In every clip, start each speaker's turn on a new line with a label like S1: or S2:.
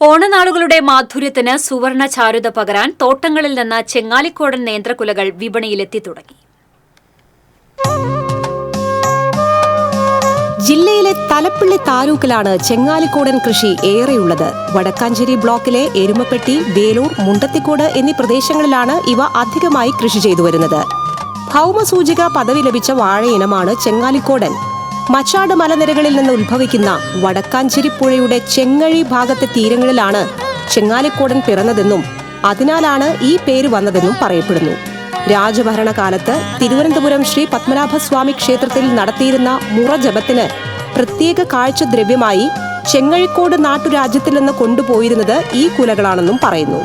S1: ഓണനാളുകളുടെ മാധുര്യത്തിന് സുവർണ ചാരുത പകരാൻ തോട്ടങ്ങളിൽ നിന്ന് ചെങ്ങാലിക്കോടൻ നേന്ത്രക്കുലകൾ വിപണിയിലെത്തി തുടങ്ങി.
S2: ജില്ലയിലെ തലപ്പിള്ളി താലൂക്കിലാണ് ചെങ്ങാലിക്കോടൻ കൃഷി ഏറെയുള്ളത്. വടക്കാഞ്ചേരി ബ്ലോക്കിലെ എരുമപ്പെട്ടി വേലൂർ മുണ്ടത്തിക്കോട് എന്നീ പ്രദേശങ്ങളിലാണ് ഇവ അധികമായി കൃഷി ചെയ്തു വരുന്നത്. ഭൗമസൂചിക പദവി ലഭിച്ച വാഴയിനമാണ് ചെങ്ങാലിക്കോടൻ. മച്ചാട് മലനിരകളിൽ നിന്ന് ഉത്ഭവിക്കുന്ന വടക്കാഞ്ചേരി പുഴയുടെ ചെങ്ങഴി ഭാഗത്തെ തീരങ്ങളിലാണ് ചെങ്ങാലിക്കോടൻ പിറന്നതെന്നും അതിനാലാണ് ഈ പേര് വന്നതെന്നും പറയപ്പെടുന്നു. രാജഭരണകാലത്ത് തിരുവനന്തപുരം ശ്രീ പത്മനാഭസ്വാമി ക്ഷേത്രത്തിൽ നടത്തിയിരുന്ന മുറജപത്തിന് പ്രത്യേക കാഴ്ച ദ്രവ്യമായി ചെങ്ങഴിക്കോട് നാട്ടുരാജ്യത്തിൽ നിന്ന് കൊണ്ടുപോയിരുന്നത് ഈ കുലകളാണെന്നും പറയുന്നു.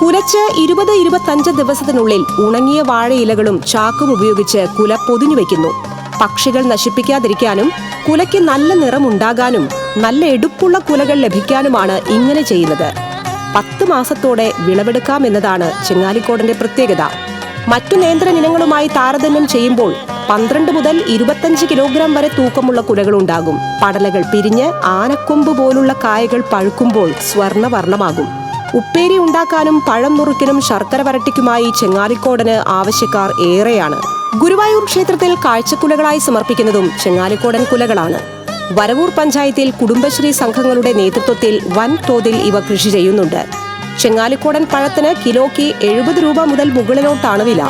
S2: കുലച്ച് ഇരുപത് ഇരുപത്തഞ്ച് ദിവസത്തിനുള്ളിൽ ഉണങ്ങിയ വാഴയിലകളും ചാക്കും ഉപയോഗിച്ച് കുല പൊതിഞ്ഞു വെക്കുന്നു പക്ഷികൾ നശിപ്പിക്കാതിരിക്കാനും കുലയ്ക്ക് നല്ല നിറമുണ്ടാകാനും നല്ല എടുപ്പുള്ള കുലകൾ ലഭിക്കാനുമാണ് ഇങ്ങനെ ചെയ്യുന്നത്. പത്ത് മാസത്തോടെ വിളവെടുക്കാം വിളവെടുക്കാമെന്നതാണ് ചെങ്ങാലിക്കോടന്റെ പ്രത്യേകത. മറ്റു നേന്ത്രനിനങ്ങളുമായി താരതമ്യം ചെയ്യുമ്പോൾ പന്ത്രണ്ട് മുതൽ ഇരുപത്തഞ്ച് കിലോഗ്രാം വരെ തൂക്കമുള്ള കുലകളുണ്ടാകും പടലകൾ പിരിഞ്ഞ് ആനക്കൊമ്പ് പോലുള്ള കായകൾ പഴുക്കുമ്പോൾ സ്വർണവർണമാകും. ഉപ്പേരി ഉണ്ടാക്കാനും പഴം നുറുക്കിനും ശർക്കര വരട്ടിക്കുമായി ചെങ്ങാലിക്കോടന് ആവശ്യക്കാർ ഏറെയാണ്. ഗുരുവായൂർ ക്ഷേത്രത്തിൽ കാഴ്ചക്കുലകളായി സമർപ്പിക്കുന്നതും ചെങ്ങാലിക്കോടൻ കുലകളാണ്. വരവൂർ പഞ്ചായത്തിൽ കുടുംബശ്രീ സംഘങ്ങളുടെ നേതൃത്വത്തിൽ വൻ തോതിൽ ഇവ കൃഷി ചെയ്യുന്നുണ്ട്. ചെങ്ങാലിക്കോടൻ പഴത്തിന് കിലോയ്ക്ക് എഴുപത് രൂപ മുതൽ മുകളിലോട്ടാണ് വില.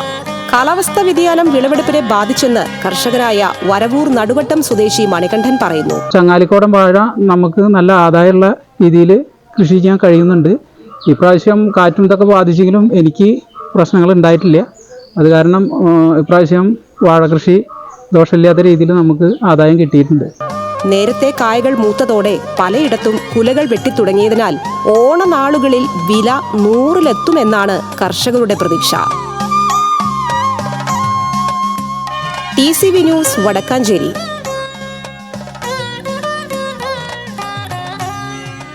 S2: കാലാവസ്ഥാ വ്യതിയാനം വിളവെടുപ്പിനെ ബാധിച്ചെന്ന് കർഷകരായ വരവൂർ നടുവട്ടം സ്വദേശി മണികണ്ഠൻ പറയുന്നു.
S3: ചങ്ങാലിക്കോടൻ വാഴ നമുക്ക് നല്ല ആദായമുള്ള രീതിയിൽ കൃഷി ചെയ്യാൻ കഴിയുന്നുണ്ട്. ഇപ്രാവശ്യം കാറ്റും ഇതൊക്കെ ബാധിച്ചെങ്കിലും എനിക്ക് പ്രശ്നങ്ങൾ ഉണ്ടായിട്ടില്ല. അത് കാരണം ഇപ്രാവശ്യം വാഴ കൃഷി ദോഷമില്ലാത്ത രീതിയിൽ നമുക്ക് ആദായം കിട്ടിയിട്ടുണ്ട്.
S2: നേരത്തെ കായകൾ മൂത്തതോടെ പലയിടത്തും കുലകൾ വെട്ടിത്തുടങ്ങിയതിനാൽ ഓണനാളുകളിൽ വില നൂറിലെത്തുമെന്നാണ് കർഷകരുടെ പ്രതീക്ഷ. T C V news Vadakkanchery.